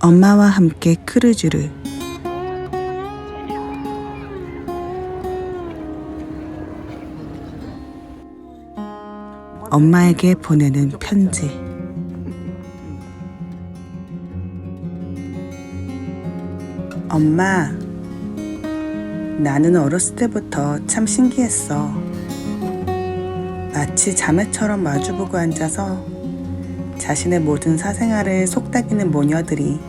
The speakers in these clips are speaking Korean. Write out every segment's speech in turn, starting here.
엄마와 함께 크루즈를. 엄마에게 보내는 편지. 엄마 나는 어렸을 때부터 참 신기했어. 마치 자매처럼 마주보고 앉아서 자신의 모든 사생활을 속닥이는 모녀들이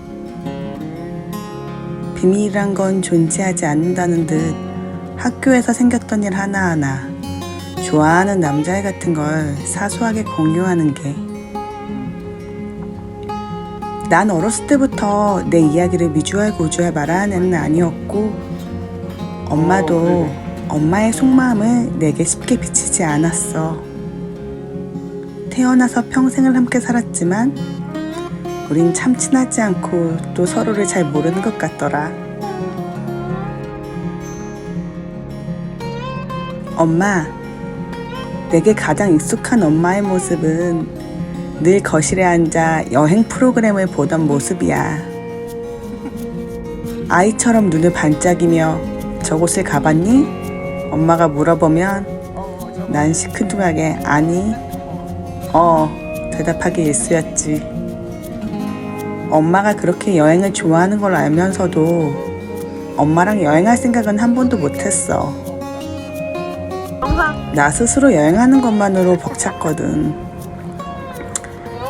비밀이란 건 존재하지 않는다는 듯 학교에서 생겼던 일 하나하나 좋아하는 남자애 같은 걸 사소하게 공유하는 게 난 어렸을 때부터 내 이야기를 미주알 고주알 말하는 애는 아니었고 엄마도 엄마의 속마음을 내게 쉽게 비치지 않았어. 태어나서 평생을 함께 살았지만 우린 참 친하지 않고 또 서로를 잘 모르는 것 같더라. 엄마, 내게 가장 익숙한 엄마의 모습은 늘 거실에 앉아 여행 프로그램을 보던 모습이야. 아이처럼 눈을 반짝이며 저곳을 가봤니? 엄마가 물어보면 난 시큰둥하게 아니, 어, 대답하기 일쑤였지. 엄마가 그렇게 여행을 좋아하는 걸 알면서도 엄마랑 여행할 생각은 한 번도 못했어. 나 스스로 여행하는 것만으로 벅찼거든.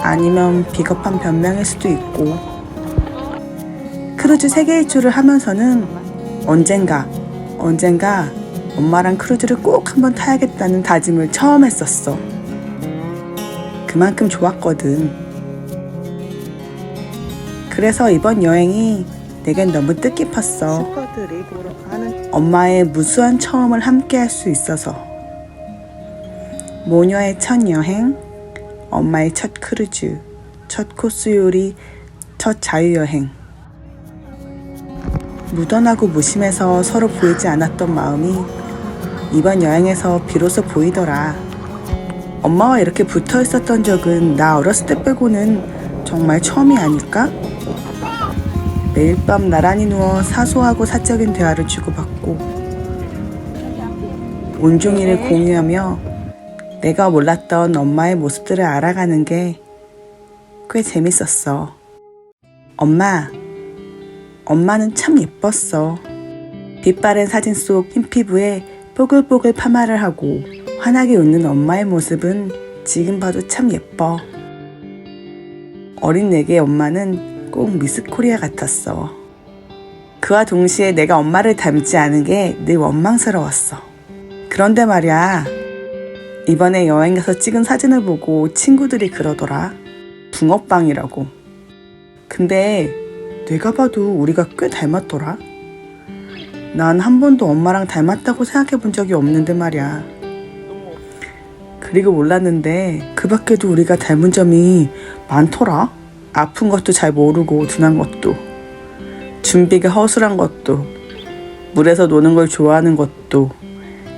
아니면 비겁한 변명일 수도 있고. 크루즈 세계 일주를 하면서는 언젠가, 언젠가 엄마랑 크루즈를 꼭 한번 타야겠다는 다짐을 처음 했었어. 그만큼 좋았거든. 그래서 이번 여행이 내겐 너무 뜻깊었어. 엄마의 무수한 처음을 함께 할 수 있어서. 모녀의 첫 여행, 엄마의 첫 크루즈, 첫 코스 요리, 첫 자유여행. 무던하고 무심해서 서로 보이지 않았던 마음이 이번 여행에서 비로소 보이더라. 엄마와 이렇게 붙어 있었던 적은 나 어렸을 때 빼고는 정말 처음이 아닐까? 매일 밤 나란히 누워 사소하고 사적인 대화를 주고받고 온종일을 공유하며 내가 몰랐던 엄마의 모습들을 알아가는 게 꽤 재밌었어. 엄마, 엄마는 참 예뻤어. 빛바랜 사진 속 흰 피부에 뽀글뽀글 파마를 하고 환하게 웃는 엄마의 모습은 지금 봐도 참 예뻐. 어린 내게 엄마는 꼭 미스 코리아 같았어. 그와 동시에 내가 엄마를 닮지 않은 게 늘 원망스러웠어. 그런데 말이야. 이번에 여행 가서 찍은 사진을 보고 친구들이 그러더라. 붕어빵이라고. 근데 내가 봐도 우리가 꽤 닮았더라. 난 한 번도 엄마랑 닮았다고 생각해 본 적이 없는데 말이야. 그리고 몰랐는데 그 밖에도 우리가 닮은 점이 많더라. 아픈 것도 잘 모르고 둔한 것도. 준비가 허술한 것도. 물에서 노는 걸 좋아하는 것도.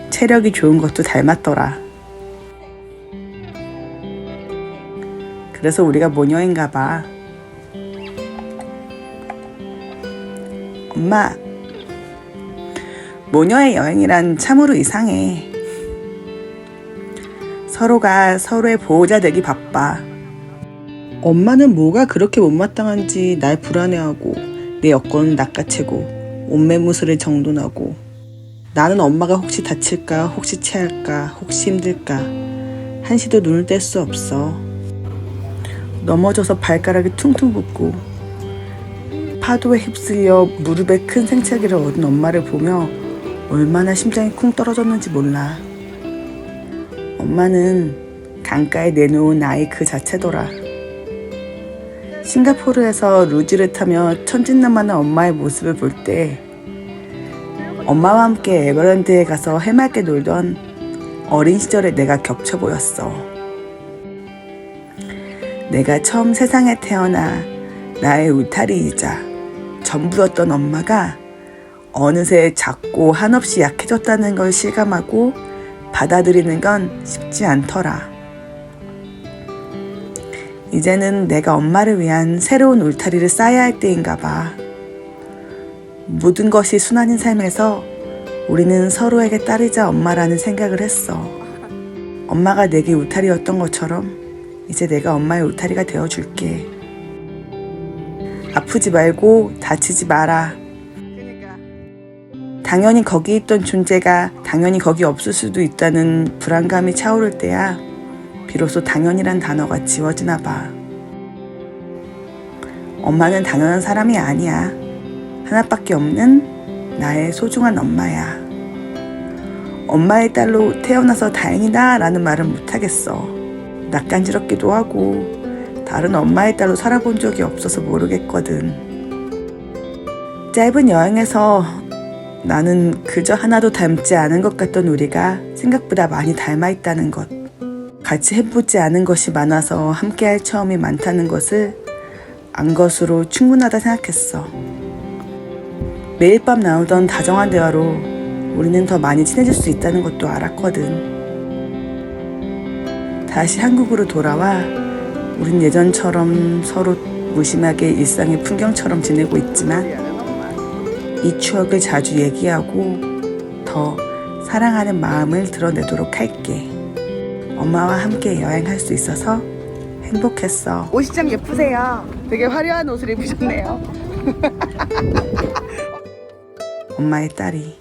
체력이 좋은 것도 닮았더라. 그래서 우리가 모녀인가 봐. 엄마, 모녀의 여행이란 참으로 이상해. 서로가 서로의 보호자 되기 바빠. 엄마는 뭐가 그렇게 못마땅한지 날 불안해하고 내 여권을 낚아채고 옷매무새를 정돈하고 나는 엄마가 혹시 다칠까 혹시 체할까 혹시 힘들까 한시도 눈을 뗄 수 없어. 넘어져서 발가락이 퉁퉁 붓고 파도에 휩쓸려 무릎에 큰 생차기를 얻은 엄마를 보며 얼마나 심장이 쿵 떨어졌는지 몰라. 엄마는 강가에 내놓은 아이 그 자체더라. 싱가포르에서 루지를 타며 천진난만한 엄마의 모습을 볼 때 엄마와 함께 에버랜드에 가서 해맑게 놀던 어린 시절의 내가 겹쳐 보였어. 내가 처음 세상에 태어나 나의 울타리이자 전부였던 엄마가 어느새 작고 한없이 약해졌다는 걸 실감하고 받아들이는 건 쉽지 않더라. 이제는 내가 엄마를 위한 새로운 울타리를 쌓아야 할 때인가 봐. 모든 것이 순환인 삶에서 우리는 서로에게 따르자 엄마라는 생각을 했어. 엄마가 내게 울타리였던 것처럼 이제 내가 엄마의 울타리가 되어줄게. 아프지 말고 다치지 마라. 당연히 거기 있던 존재가 당연히 거기 없을 수도 있다는 불안감이 차오를 때야 비로소 당연이란 단어가 지워지나 봐. 엄마는 당연한 사람이 아니야. 하나밖에 없는 나의 소중한 엄마야. 엄마의 딸로 태어나서 다행이다 라는 말은 못하겠어. 낯간지럽기도 하고 다른 엄마의 딸로 살아본 적이 없어서 모르겠거든. 짧은 여행에서 나는 그저 하나도 닮지 않은 것 같던 우리가 생각보다 많이 닮아 있다는 것. 같이 해보지 않은 것이 많아서 함께할 처음이 많다는 것을 안 것으로 충분하다 생각했어. 매일 밤 나오던 다정한 대화로 우리는 더 많이 친해질 수 있다는 것도 알았거든. 다시 한국으로 돌아와 우린 예전처럼 서로 무심하게 일상의 풍경처럼 지내고 있지만 이 추억을 자주 얘기하고 더 사랑하는 마음을 드러내도록 할게. 엄마와 함께 여행할 수 있어서 행복했어. 옷이 참 예쁘세요. 되게 화려한 옷을 입으셨네요. 엄마의 딸이